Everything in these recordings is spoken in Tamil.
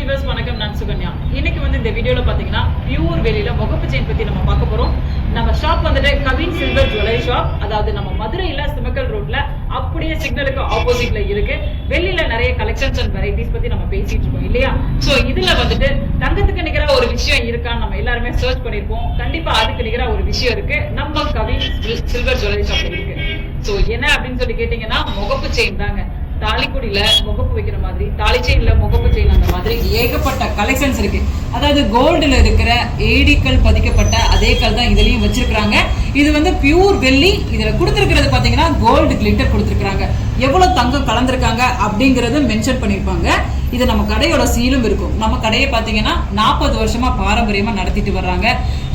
வியூவர்ஸ் வணக்கம். நான் சுகன்யா. இன்னைக்கு வந்து இந்த வீடியோல பாத்தீங்கன்னா பியூர் வெளியில முகப்பு செயின் பத்தி நம்ம பார்க்க போறோம். நம்ம ஷாப் வந்துட்டு கவின் சில்வர் ஜுவல்லரி ஷாப் அதாவது நம்ம மதுரையில சிமக்கல் ரோட்ல அப்படியே சிக்னலுக்கு ஆப்போசிட்ல இருக்கு. வெளியில நிறைய கலெக்ஷன்ஸ் அண்ட் வெரைட்டிஸ் பத்தி நம்ம பேசிட்டு இருக்கோம் இல்லையா? சோ இதுல வந்துட்டு தங்கத்துக்கு நிகரா ஒரு விஷயம் இருக்கான்னு நம்ம எல்லாருமே சர்ச் பண்ணிருப்போம். கண்டிப்பா அதுக்கு நிகரா ஒரு விஷயம் இருக்கு. நம்ம கவின் சில்வர் ஜுவல்லரி ஷாப்ல இருக்கு. சோ என்ன அப்படின்னு சொல்லி கேட்டீங்கன்னா முகப்பு செயின் தாங்க. தாலிக்குடியில முகப்பு வைக்கிற மாதிரி தாலி செயின்ல முகப்பு செயின் அந்த மாதிரி ஏகப்பட்ட கலெக்ஷன்ஸ் இருக்கு. அதாவது கோல்டுல இருக்கிற ஏடிக்கல் பதிக்கப்பட்ட அதே கல் தான் இதுலயும் வச்சிருக்காங்க இது வந்து பியூர் வெள்ளி இதுல கொடுத்துருக்கிறது பாத்தீங்கன்னா கோல்டு கிளிட்டர் கொடுத்துருக்காங்க எவ்வளவு தங்கம் கலந்துருக்காங்க அப்படிங்கறது மென்ஷன் பண்ணிருப்பாங்க இது நம்ம கடையோட சீலும் இருக்கும். நம்ம கடையை பாத்தீங்கன்னா நாற்பது வருஷமா பாரம்பரியமா நடத்திட்டு வர்றாங்க.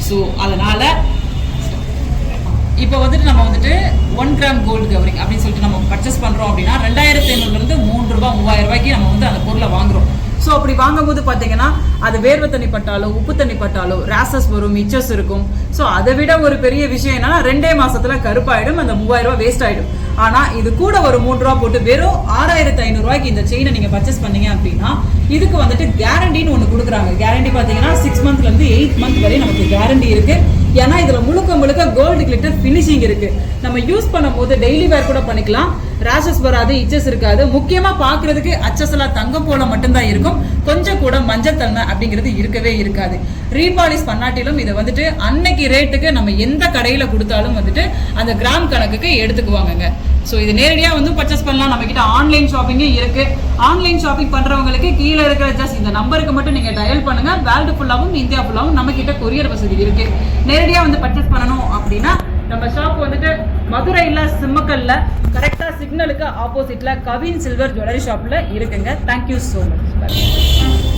ஸோ அதனால இப்போ வந்துட்டு நம்ம வந்துட்டு ஒன் கிராம் கோல்டு கவரிங் அப்படின்னு சொல்லிட்டு நம்ம பர்ச்சேஸ் பண்றோம் அப்படின்னா ரெண்டாயிரத்தி ஐநூறுலேருந்து மூணு ரூபாய் மூவாயிரம் ரூபாய்க்கு நம்ம வந்து அந்த பொருளை வாங்குறோம். ஸோ அப்படி வாங்கும்போது பார்த்தீங்கன்னா அது வேர்வை தண்ணி பட்டாலோ உப்பு தண்ணி பட்டாலோ ரேசஸ் வரும் மிச்சஸ் இருக்கும். ஸோ அதை விட ஒரு பெரிய விஷயம் என்னன்னா ரெண்டே மாசத்துல கருப்பாயிடும் அந்த மூவாயிரம் ரூபாய் வேஸ்ட் ஆயிடும். ஆனா இது கூட ஒரு மூணு ரூபா போட்டு வெறும் ஆறாயிரத்தி ஐநூறுரூவாய்க்கு இந்த செயினை நீங்க பர்ச்சேஸ் பண்ணீங்க அப்படின்னா இதுக்கு வந்துட்டு கேரண்டின்னு ஒன்று கொடுக்குறாங்க. கேரண்டி பார்த்தீங்கன்னா சிக்ஸ் மந்த்ல இருந்து எயிட் மந்த் வரை நமக்கு கேரண்டி இருக்கு. ஏன்னா இதுல முழுக்க உங்களுக்கு கோல்டு கிளிட்டர் ஃபினிஷிங் இருக்கு. நம்ம யூஸ் பண்ணும்போது டெய்லி வேர் கூட பண்ணிக்கலாம். ரேஷஸ் வராது இச்சஸ் இருக்காது. முக்கியமா பாக்குறதுக்கு அச்சசலாக தங்கம் போல மட்டும்தான் இருக்கும். கொஞ்சம் கூட மஞ்சள் தன்மை அப்படிங்கிறது இருக்கவே இருக்காது. ரீபாலிஷ் பண்ணாட்டிலும் இதை வந்துட்டு அன்னைக்கு ரேட்டுக்கு நம்ம எந்த கடையில கொடுத்தாலும் வந்துட்டு அந்த கிராம் கணக்குக்கு எடுத்துக்குவாங்கங்க. ஸோ இது நேரடியாக வந்து பர்ச்சேஸ் பண்ணலாம். நம்ம கிட்ட ஆன்லைன் ஷாப்பிங்கும் இருக்கு. ஆன்லைன் ஷாப்பிங் பண்றவங்களுக்கு கீழே இருக்கிற ஜஸ்ட் இந்த நம்பருக்கு மட்டும் நீங்க டயல் பண்ணுங்க. வேர்ல்டு ஃபுல்லாகவும் இந்தியா ஃபுல்லாகவும் நம்ம கிட்ட கொரியர் வசதி இருக்கு. நேரடியாக வந்து பர்ச்சேஸ் பண்ணணும் அப்படின்னா நம்ம ஷாப் வந்துட்டு மதுரையில் சிம்மக்கல்ல கரெக்டாக சிக்னலுக்கு ஆப்போசிட்டில் கவின் சில்வர் ஜுவல்லரி ஷாப்பில் இருக்குங்க. Thank you so much